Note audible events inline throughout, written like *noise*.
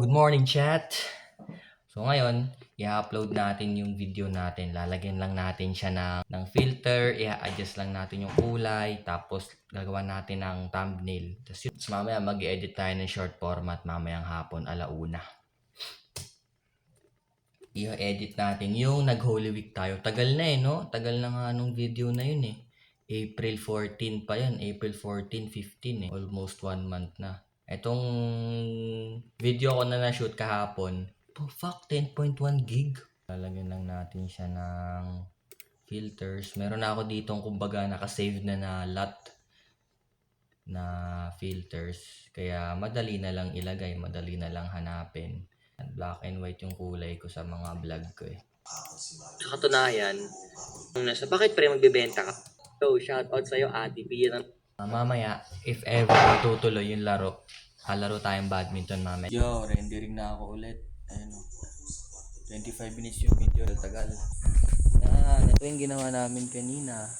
good morning chat. So ngayon, i-upload natin yung video natin. Lalagyan lang natin siya ng, ng filter, i-adjust lang natin yung kulay, tapos gagawa natin ng thumbnail. Tapos yun, mamaya mag-edit tayo ng short format mamayang hapon, alauna. I-edit natin yung nag-Holy Week tayo. Tagal na eh, no? Tagal na nga nung video na yun eh. April 14 pa yan. April 14, 15 eh. Almost one month na. Etong video ko na na-shoot kahapon, oh fuck, 10.1 gig. Lalagyan lang natin siya ng filters. Meron na ako dito kumbaga nakasave na na lot na filters. Kaya madali na lang ilagay, madali na lang hanapin. At black and white yung kulay ko sa mga vlog ko eh. Sa katunayan, nung nasa, bakit pre magbibenta ka? So, shout out sa'yo, Ate P. Yan ang Ah, mamaya, if ever matutuloy yung laro, kalaro tayong badminton mamaya. Yo, rendering na ako ulit. Ayun o. 25 minutes yung video. Tagal. Yan, ito yung ginawa namin kanina.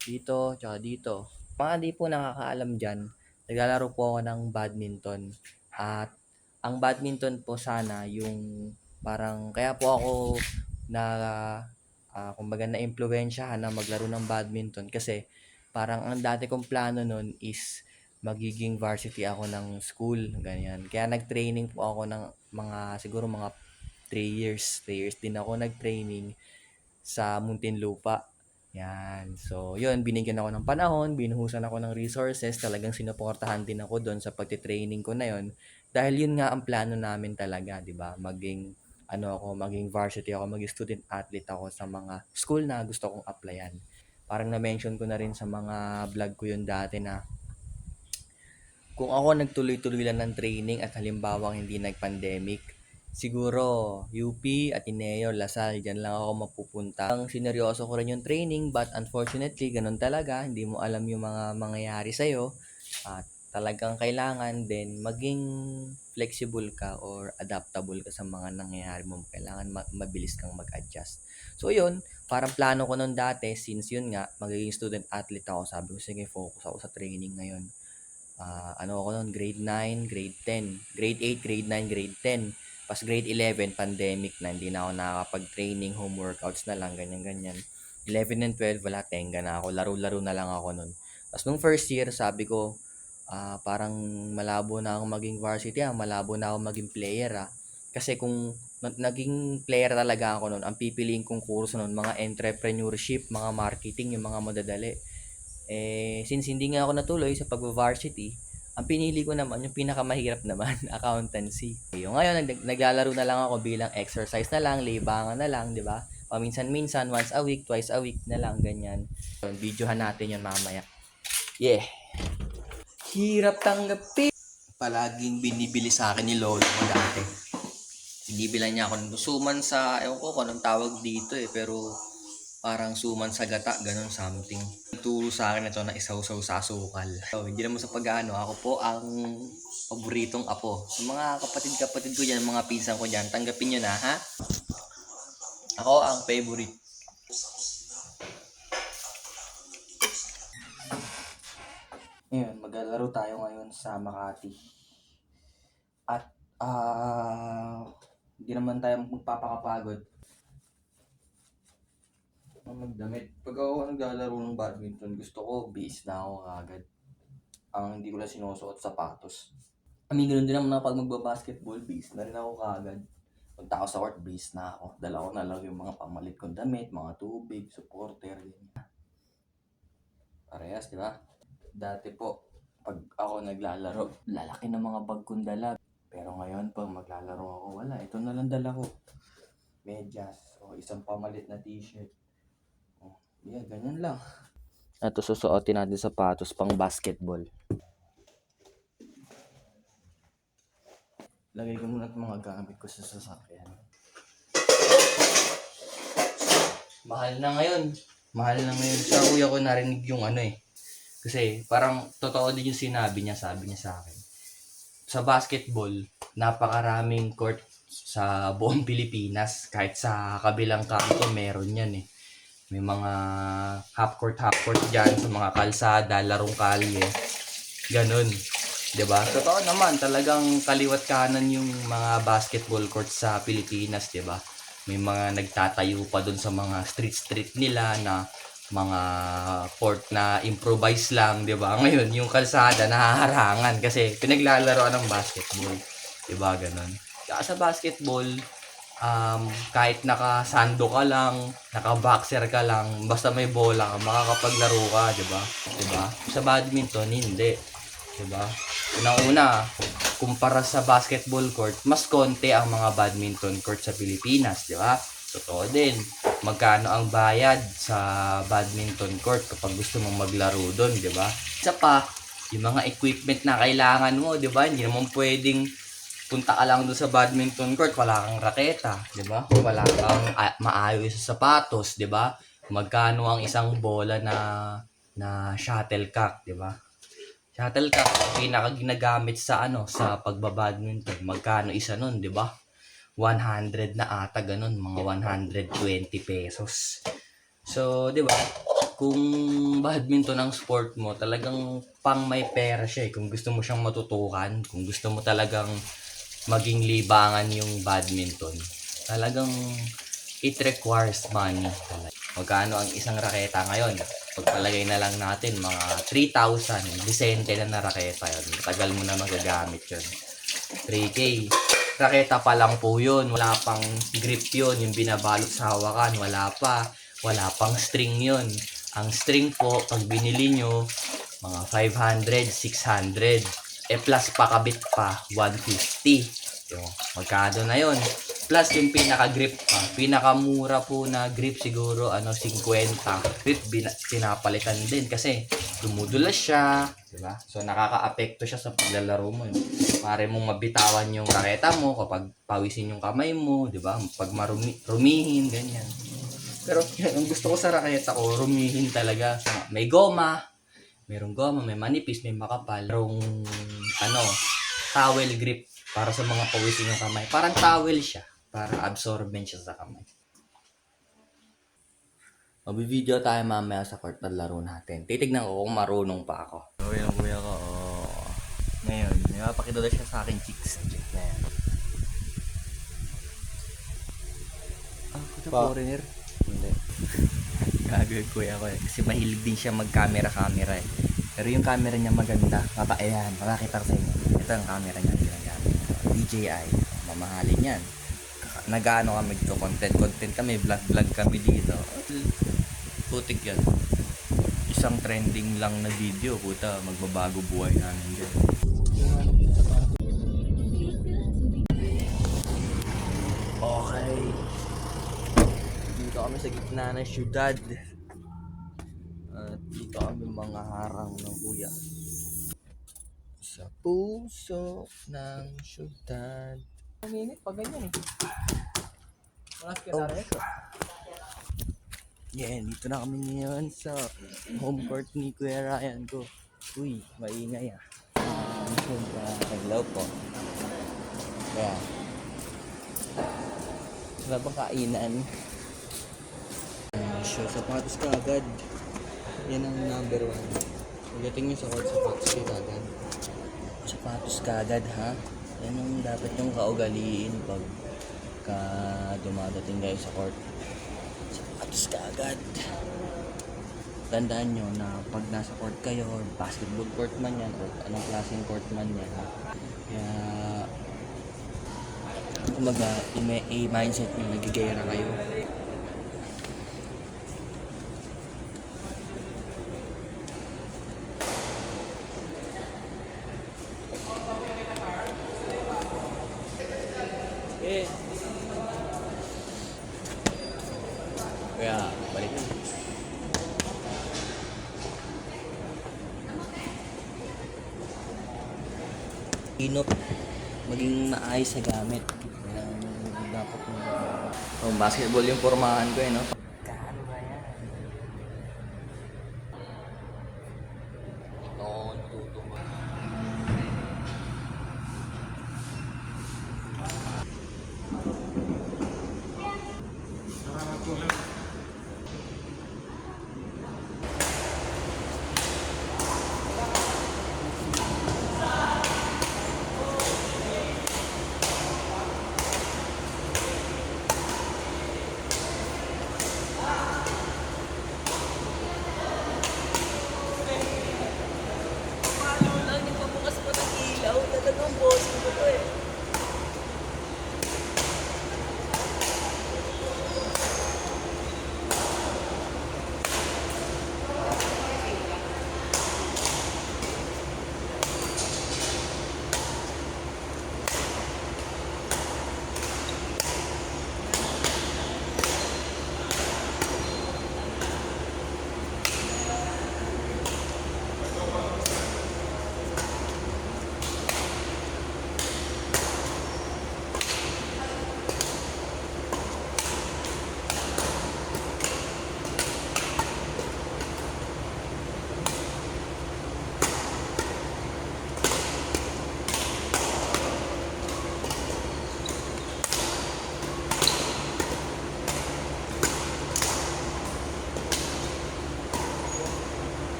Dito, tsaka dito. Mga di po nakakaalam dyan, naglalaro po ako ng badminton. At ang badminton po sana yung parang, kaya po ako na, ah, kumbaga na impluwensyahan na maglaro ng badminton kasi parang ang dati kong plano nun is magiging varsity ako ng school, ganyan. Kaya nag-training po ako ng mga, siguro mga 3 years. 3 years din ako nag-training sa Muntinlupa. Yan. So, yun, binigyan ako ng panahon, binuhusan ako ng resources, talagang sinuportahan din ako doon sa pagtitraining ko na yun. Dahil yun nga ang plano namin talaga, di ba? Maging, ano ako, maging varsity ako, maging student athlete ako sa mga school na gusto kong applyan parang na-mention ko na rin sa mga vlog ko yun dati na kung ako nagtuloy-tuloy lang ng training at halimbawa hindi nag-pandemic, siguro UP, Ateneo, Lasal, dyan lang ako mapupunta. Ang sineryoso ko rin yung training but unfortunately, ganun talaga, hindi mo alam yung mga mangyayari sa'yo at talagang kailangan din maging flexible ka or adaptable ka sa mga nangyayari mo. Kailangan ma- mabilis kang mag-adjust. So yun, parang plano ko nung dati, since yun nga, magiging student athlete ako, sabi ko, sige, focus ako sa training ngayon. Ah, ano ako noon, grade 9, grade 10, grade 8, grade 9, grade 10. Pas grade 11, pandemic na, hindi na ako nakakapag-training, home workouts na lang, ganyan-ganyan. 11 and 12, wala, tenga na ako, laro-laro na lang ako noon. Tapos nung first year, sabi ko, ah, parang malabo na ako maging varsity, ah, malabo na ako maging player, ah. Kasi kung na- naging player talaga ako noon, ang pipiliin kong kurso noon, mga entrepreneurship, mga marketing, yung mga madadali. Eh, since hindi nga ako natuloy sa pag-varsity, ang pinili ko naman, yung pinakamahirap naman, *laughs* accountancy. Yung ngayon, nag- naglalaro na lang ako bilang exercise na lang, libangan na lang, di ba? Paminsan-minsan, once a week, twice a week na lang, ganyan. So, videohan natin yun mamaya. Yeah. Hirap tanggapin. Palaging binibili sa akin ni Lolo ko dati. Binibilan niya ako ng suman sa, ewan ko kung anong tawag dito eh, pero parang suman sa gata, ganun something. Turo sa akin ito na isaw-saw sa asukal. So, hindi naman sa pag-ano, ako po ang paboritong apo. Sa mga kapatid-kapatid ko dyan, mga pinsan ko dyan, tanggapin nyo na, ha? Ako ang favorite. Ngayon, maglalaro tayo ngayon sa Makati. At, ah, hindi naman tayo magpapakapagod magdamit. Pag ako naglalaro ng badminton, gusto ko base na ako agad. Ang hindi ko lang sinusuot sapatos. I mean, ganun din naman ako pag magbabasketball, base na rin ako kagad. Punta ako sa court, base na ako. Dala ko na lang yung mga pamalit kong damit, mga tubig, supporter, ganyan. Parehas, di ba? Dati po, pag ako naglalaro, lalaki ng mga bag kong dala. Pero ngayon, pag maglalaro ako, wala. Ito na lang dala ko. Medyas, o isang pamalit na t-shirt. Yeah, ganyan lang. Ito susuotin natin sapatos pang basketball. Lagay ko muna mga gamit ko sa sasakyan. Mahal na ngayon. Mahal na ngayon. Sa kuya ko narinig yung ano eh. Kasi parang totoo din yung sinabi niya, sabi niya sa akin. Sa basketball, napakaraming court sa buong Pilipinas. Kahit sa kabilang kanto, meron yan eh. May mga half court, half court dyan sa mga kalsada, larong kalye. Ganun. 'di ba? Totoo naman, talagang kaliwat kanan yung mga basketball courts sa Pilipinas, 'di ba? May mga nagtatayo pa doon sa mga street-street nila na mga court na improvise lang, 'di ba? *laughs* Ngayon, yung kalsada nahaharangan kasi pinaglalaroan ng basketball, 'di ba? Ganon. Kaya sa basketball, um, kahit naka-sando ka lang, naka-boxer ka lang, basta may bola ka, makakapaglaro ka, 'di ba? 'Di ba? Sa badminton hindi, 'di ba? Unang-una, kumpara sa basketball court, mas konti ang mga badminton court sa Pilipinas, 'di ba? Totoo din. Magkano ang bayad sa badminton court kapag gusto mong maglaro doon, 'di ba? Isa pa, yung mga equipment na kailangan mo, 'di ba? Hindi naman pwedeng punta ka lang doon sa badminton court, wala kang raketa, 'di ba? Wala kang ah, maayos sa sapatos, 'di ba? Magkano ang isang bola na na shuttlecock, 'di ba? Shuttlecock, pinaka ginagamit sa ano, sa pagbabadminton. Magkano isa nun, 'di ba? 100 na ata ganun, mga 120 pesos. So, 'di ba? Kung badminton ang sport mo, talagang pang may pera siya eh. Kung gusto mo siyang matutukan, kung gusto mo talagang maging libangan yung badminton, talagang it requires money. Magkano ang isang raketa ngayon? Pagpalagay na lang natin, mga 3,000. Disente na na raketa yun. Tagal mo na magagamit yun. 3K. Raketa pa lang po yun. Wala pang grip yun. Yung binabalot sa hawakan. Wala pa. Wala pang string yun. Ang string po, pag binili nyo, mga 500, 600. E plus pa kabit pa, 150. Yung, magkano na yun? Plus yung pinaka-grip pa. Pinakamura po na grip siguro ano 50. Grip pinapalitan din kasi dumudulas siya, 'di ba? So nakakaapekto siya sa paglalaro mo. Yun. Pare mong mabitawan yung raketa mo kapag pawisin yung kamay mo, 'di ba? Pag marumi rumihin ganyan. Pero yun, ang gusto ko sa raketa ko, rumihin talaga. May goma, merong goma, may manipis, may makapal. Merong ano, towel grip para sa mga pawisin ng kamay. Parang towel siya. Para absorbent siya sa kamay. Mabi-video tayo mamaya sa court na laro natin. Titignan ko kung marunong pa ako. So, yung kuya ko, oh. Ngayon, may mapakidala siya sa akin chicks. Check na yan. Ah, kuya, Pa- foreigner? Hindi. *laughs* Gago yung kuya ko eh. Kasi mahilig din siya mag-camera-camera eh. Pero yung camera niya maganda. Papa, ayan, makakita ko sa inyo. Ito ang camera niya ginagamit. DJI. Mamahalin yan. Nag-ano kami dito, content, content kami, vlog, vlog kami dito. Putik yan. Isang trending lang na video, puta, magbabago buhay namin dyan. Okay. Dito kami sa gitna ng syudad. Kami mga harang ng kuya. Sa puso ng syudad. Minit pag ganyan eh. Mga Oh, Yan, dito na kami ngayon sa home court ni Kuya Ryan ko. Uy, maingay ah. Hello po. Kaya, wala bang kainan? Uh, sure, sapatos ka agad. Yan ang number one. Pagdating nyo sa court, sapatos ka agad. Sapatos ka agad ha. Yan ang dapat yung kaugaliin pag ka dumadating kayo sa court. Sapatos ka agad. Tandaan nyo na pag nasa court kayo, basketball court man yan, or anong klaseng court man yan. Kaya, kumbaga, i- i-mindset nyo, nagigera kayo. Eh. Kaya, balik na. Inop, maging maayos sa gamit. Yan ang dapat mo. Oh, basketball yung formahan ko eh, no?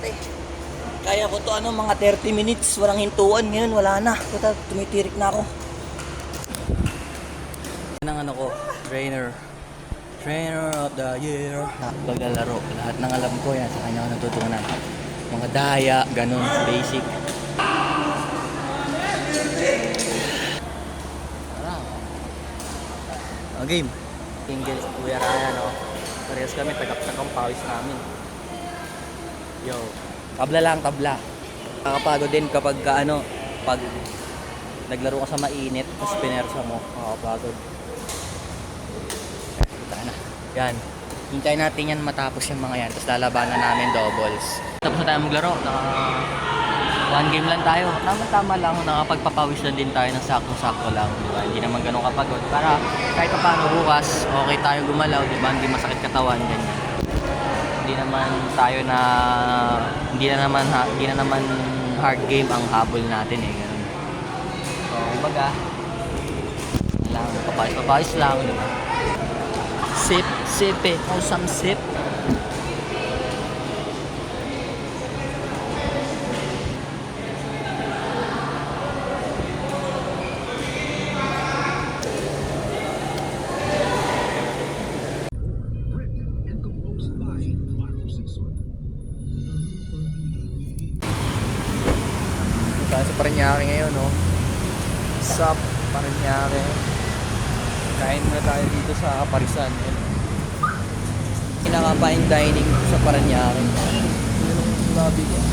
Dati. Kaya ko to ano, mga 30 minutes, walang hintuan. Ngayon, wala na. Puta, tumitirik na ako. Yan ang ano ko, trainer. Trainer of the year. Na, paglalaro. Lahat ng alam ko yan, sa kanya ko natutunan. Mga daya, ganun, basic. Tara. Oh, game. Si Kuya Ryan, no? Parehas kami, tagaptak ang pawis namin. Yo. Tabla lang, tabla. Nakakapagod din kapag ka, ano, pag naglaro ka sa mainit, tapos pinersa mo, nakakapagod. Kita na. Yan. Hintayin natin yan matapos yung mga yan, tapos lalabanan namin doubles. Tapos na tayo maglaro. Naka one game lang tayo. Tama-tama lang, nakapagpapawis na din tayo ng sakto-sakto lang. Di ba? Hindi naman ganun kapagod. Para kahit pa paano bukas, okay tayo gumalaw, di ba? Hindi masakit katawan, ganyan hindi naman tayo na hindi na naman ha, hindi na naman hard game ang habol natin eh ganun. So, kumbaga lang papayos-papayos lang, di ba? Sip, sip eh. Oh, some sip. Paranaque ngayon, no? Sa Paranaque. Kain muna tayo dito sa Parisan. Yan. Pinaka-fine dining sa Paranaque. Yun ang lobby niya.